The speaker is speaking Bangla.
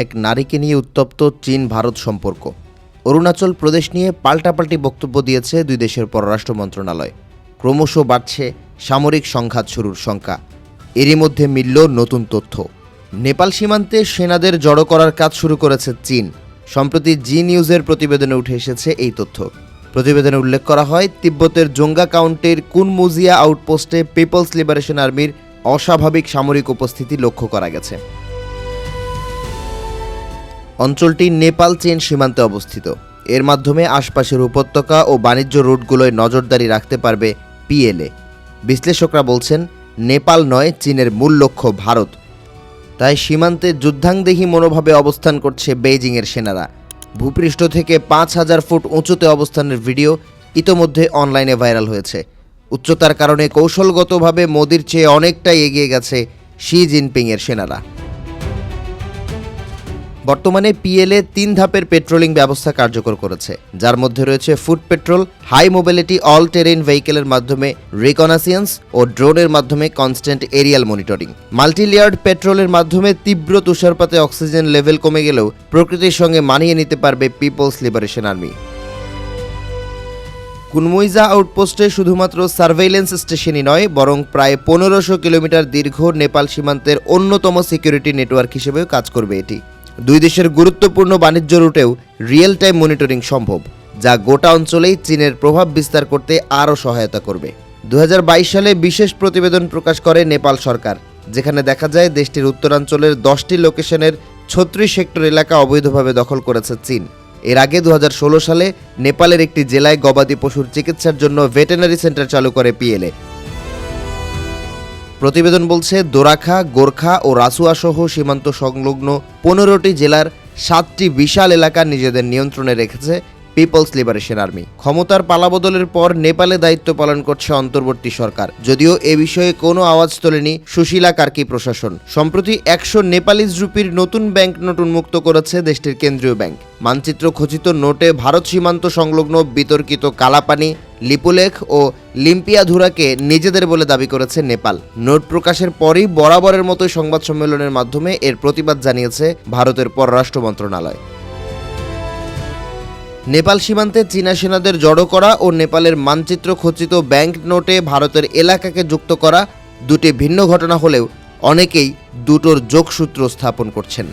এক নারীকে নিয়ে উত্তপ্ত চীন ভারত সম্পর্ক। অরুণাচল প্রদেশ নিয়ে পাল্টাপাল্টি বক্তব্য দিয়েছে দুই দেশের পররাষ্ট্র মন্ত্রণালয়। ক্রমশ বাড়ছে সামরিক সংঘাত শুরুর শঙ্কা এরই মধ্যে মিলল নতুন তথ্য। নেপাল সীমান্তে সেনাদের জড়ো করার কাজ শুরু করেছে চীন। সম্প্রতি জি নিউজের প্রতিবেদনে উঠে এসেছে এই তথ্য। প্রতিবেদনে উল্লেখ করা হয়, তিব্বতের জোঙ্গা কাউন্টির কুনমুজিয়া আউটপোস্টে পিপলস লিবারেশন আর্মির অস্বাভাবিক সামরিক উপস্থিতি লক্ষ্য করা গেছে। অঞ্চলটি নেপাল, চীন সীমান্তে অবস্থিত। এর মাধ্যমে আশপাশের উপত্যকা ও বাণিজ্য রুটগুলোয় নজরদারি রাখতে পারবে পিএলএ। বিশ্লেষকরা বলছেন, নেপাল নয়, চীনের মূল লক্ষ্য ভারত। তাই সীমান্তে যুদ্ধাংদেহী মনোভাবে অবস্থান করছে বেইজিংয়ের সেনারা। ভূপৃষ্ঠ থেকে পাঁচ হাজার ফুট উঁচুতে অবস্থানের ভিডিও ইতোমধ্যে অনলাইনে ভাইরাল হয়েছে। উচ্চতার কারণে কৌশলগতভাবে মোদির চেয়ে অনেকটাই এগিয়ে গেছে শি জিনপিংয়ের সেনারা। বর্তমানে পিএলএ তিন ধাপের পেট্রোলিং ব্যবস্থা কার্যকর করেছে। যার মধ্যে রয়েছে foot patrol, high mobility, all terrain ভেহিকেলের মাধ্যমে রিকনাসিয়েন্স ও ড্রোনের মাধ্যমে কনস্ট্যান্ট এরিয়াল মনিটরিং। মাল্টিলেয়ার্ড পেট্রোলের মাধ্যমে তীব্র তুষারপাতে অক্সিজেন লেভেল কমে গেলেও প্রকৃতির সঙ্গে মানিয়ে নিতে পারবে পিপলস লিবারেশন আর্মি। কুনমুইজা আউটপোস্টে শুধুমাত্র সার্ভেইলেন্স স্টেশনই নয়, বরং প্রায় পনেরোশো কিলোমিটার দীর্ঘ নেপাল সীমান্তের অন্যতম সিকিউরিটি নেটওয়ার্ক হিসেবেও কাজ করবে এটি। দুই দেশের গুরুত্বপূর্ণ বাণিজ্য রুটেও রিয়েল টাইম মনিটরিং সম্ভব, যা গোটা অঞ্চলেই চীনের প্রভাব বিস্তার করতে আরও সহায়তা করবে। দু হাজার বাইশ সালে বিশেষ প্রতিবেদন প্রকাশ করে নেপাল সরকার, যেখানে দেখা যায় দেশটির উত্তরাঞ্চলের দশটি লোকেশনের ছত্রিশ হেক্টর এলাকা অবৈধভাবে দখল করেছে চীন। এর আগে দু হাজার ষোলো সালে নেপালের একটি জেলায় গবাদি পশুর চিকিৎসার জন্য ভেটেনারি সেন্টার চালু করে পিএলএ। প্রতিবেদন বলছে, দোরাখা, গোর্খা ও রাসুয়া সহ সীমান্ত সংলগ্ন পনেরোটি জেলার সাতটি বিশাল এলাকা নিজেদের নিয়ন্ত্রণে রেখেছে পিপলস লিবারেশন আর্মি। ক্ষমতার পালাবদলের পর নেপালে দায়িত্ব পালন করছে অন্তর্বর্তী সরকার। যদিও এ বিষয়ে কোনো আওয়াজ তোলেনি সুশীলা কার্কি প্রশাসন। সম্প্রতি একশো নেপালিজ রুপির নতুন ব্যাংক নোট উন্মুক্ত করেছে দেশটির কেন্দ্রীয় ব্যাংক। মানচিত্র খচিত নোটে ভারত সীমান্ত সংলগ্ন বিতর্কিত কালাপানি লিপুলেখ ও লিম্পিয়াধুরাকে নিজেদের বলে দাবি করেছে নেপাল। নোট প্রকাশের পরই বরাবরের মতোই সংবাদ সম্মেলনের মাধ্যমে এর প্রতিবাদ জানিয়েছে ভারতের পররাষ্ট্র মন্ত্রণালয়। নেপাল সীমান্তে চীনা সেনাদের জড়ো করা ও নেপালের মানচিত্র খচিত ব্যাংক নোটে ভারতের এলাকাকে যুক্ত করা দুটি ভিন্ন ঘটনা হলেও অনেকেই দুটোর যোগসূত্র স্থাপন করছেন।